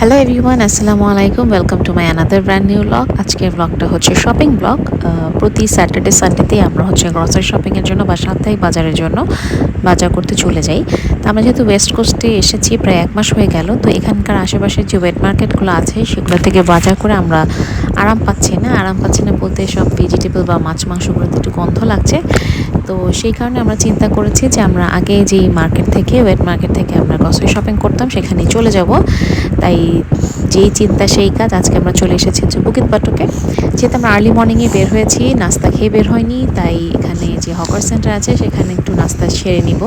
Hello everyone আসসালামু আলাইকুম welcome to my another brand new blog আজকের ব্লগটা হচ্ছে শপিং ব্লগ প্রতি স্যাটারডে সানডেতেই আমরা হচ্ছে গ্রসারি শপিংয়ের জন্য বা সাপ্তাহিক বাজারের জন্য বাজার করতে চলে যাই। তো আমরা যেহেতু ওয়েস্ট কোস্টে এসেছি, প্রায় এক মাস হয়ে গেল, তো এখানকার আশেপাশের যে ওয়েট মার্কেটগুলো আছে, সেগুলো থেকে বাজার করে আমরা আরাম পাচ্ছে না, আরাম পাচ্ছে না বলতে সব ভেজিটেবল বা মাছ মাংসগুলোতে একটু গন্ধ লাগছে। তো সেই কারণে আমরা চিন্তা করেছি যে আমরা আগে যেই মার্কেট থেকে ওয়েট মার্কেট থেকে আমরা গ্রসারি শপিং করতাম, সেখানেই চলে যাব। তাই যেই চিন্তা, সেই কাজ আজকে আমরা চলে এসেছি হচ্ছে বুকিত পাটকে যেহেতু আমরা আর্লি মর্নিংয়ে বের হয়েছি, নাস্তা খেয়ে বের হয়নি, তাই এখানে যে হকার সেন্টার আছে, সেখানে একটু নাস্তা সেরে নিব।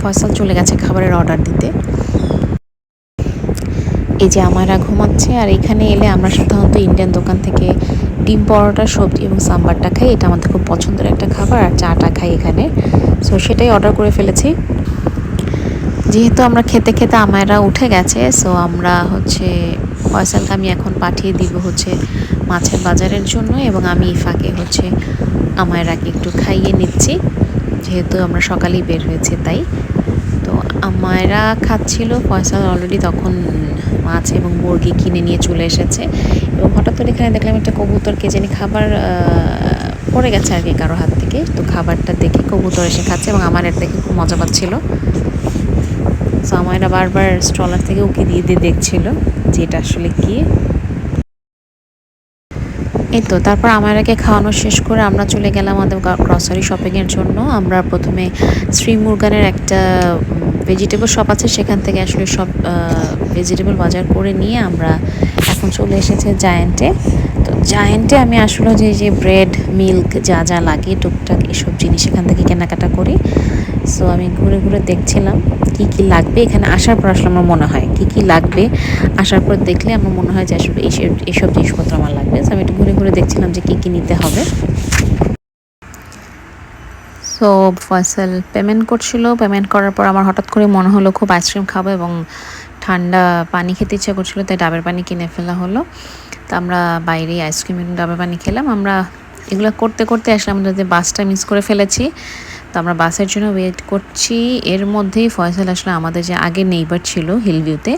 ফয়সাল চলে গেছে খাবারের অর্ডার দিতে। এই যে আমারা ঘুমাচ্ছে আর এখানে এলে আমরা সাধারণত ইন্ডিয়ান দোকান থেকে ডিম পরোটা, সবজি এবং সাম্বারটা খাই। এটা আমাদের খুব পছন্দের একটা খাবার আর চাটা খাই এখানে। সো সেটাই অর্ডার করে ফেলেছি। যেহেতু আমরা খেতে খেতে আমায়রা উঠে গেছে সো আমরা হচ্ছে ফয়সালকে আমি এখন পাঠিয়ে দিব হচ্ছে মাছের বাজারের জন্য এবং আমি ফাঁকে হচ্ছে আমায়রাকে একটু খাইয়ে নিচ্ছি। যেহেতু আমরা সকালেই বের হয়েছে, তাই। তো আমায়রা খাচ্ছিল, ফয়সাল অলরেডি তখন মাছ এবং মুরগি কিনে নিয়ে চলে এসেছে। এবং হঠাৎ করে এখানে দেখলাম একটা কবুতর, কে জানি খাবার পড়ে গেছে আর কি কারও হাত থেকে। তো খাবারটা দেখে কবুতর এসে খাচ্ছে এবং আমার এর দেখে খুব মজা পাচ্ছিল। সো আমায়রা বারবার স্ট্রলার থেকে উকি দিয়ে দিয়ে দেখছিল যে এটা আসলে কি। এই তো, তারপর আমারাকে খাওয়ানো শেষ করে আমরা চলে গেলাম আমাদের গ্রসারি শপিংয়ের জন্য। আমরা প্রথমে শ্রী মুরগানের একটা ভেজিটেবল শপ আছে, সেখান থেকে আসলে সব ভেজিটেবল বাজার করে নিয়ে আমরা এখন চলে এসেছে জায়েন্টে তো জায়েন্টে আমি আসলে যে যে ব্রেড মিল্ক যা যা লাগে, টুকটাক এসব জিনিস এখান থেকে কেনাকাটা করি। সো আমি ঘুরে ঘুরে দেখছিলাম কি কি লাগবে। এখানে আসার পর আসলে আমার মনে হয় কি কি লাগবে। আসার পর দেখলে আমার মনে হয় যে আসলে এইসব এইসব জিনিসপত্র আমার লাগবে। সো আমি একটু ঘুরে ঘুরে দেখছিলাম যে কি কি নিতে হবে। সো ফয়সাল পেমেন্ট করছিল। পেমেন্ট করার পর আমার হঠাৎ করে মনে হলো খুব আইসক্রিম খাব এবং ঠান্ডা পানি খেতে ইচ্ছা করছিল, তাই ডাবের পানি কিনে ফেলা হলো। তা আমরা বাইরে আইসক্রিম ডাবের পানি খেলাম। আমরা এগুলো করতে করতে আসলে আমরা যে বাসটা মিস করে ফেলেছি। তো আমরা বাসের জন্য ওয়েট করছি। এর মধ্যেই ফয়সাল আসলে আমাদের যে আগে নেইবার ছিল হিলভিউতে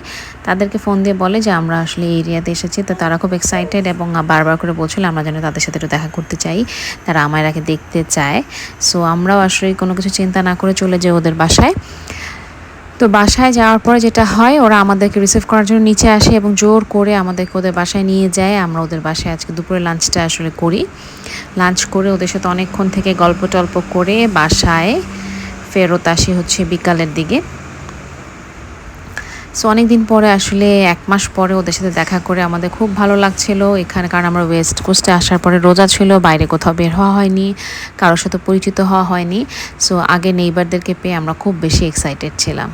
তাদেরকে ফোন দিয়ে বলে যে, আমরা আসলে এই এরিয়াতে এসেছি। তো তারা খুব এক্সাইটেড এবং বারবার করে বলছিল, আমরা যেন তাদের সাথে একটু দেখা করতে চাই। তারা আমায়রাকে দেখতে চায়। সো আমরাও আসলে কোনো কিছু চিন্তা না করে চলে যাই ওদের বাসায়। তো বাসায় যাওয়ার পরে যেটা হয়, ওরা আমাদেরকে রিসিভ করার জন্য নিচে আসে এবং জোর করে আমাদেরকে ওদের বাসায় নিয়ে যায়। আমরা ওদের বাসায় আজকে দুপুরে লাঞ্চটা আসলে করি। লাঞ্চ করে ওদের সাথে অনেকক্ষণ থেকে গল্প টল্প করে বাসায় ফেরত আসি হচ্ছে বিকালের দিকে। সো অনেক দিন পরে আসলে এক মাস পরে ওদের সাথে দেখা করে আমাদের খুব ভালো লাগছিল। এখানে কারণ আমরা ওয়েস্ট কোস্টে আসার পরে রোজা ছিল, বাইরে কোথাও বের হওয়া হয়নি, কারোর সাথে পরিচিত হওয়া হয়নি। সো আগে নেইবারদেরকে পেয়ে আমরা খুব বেশি এক্সাইটেড ছিলাম।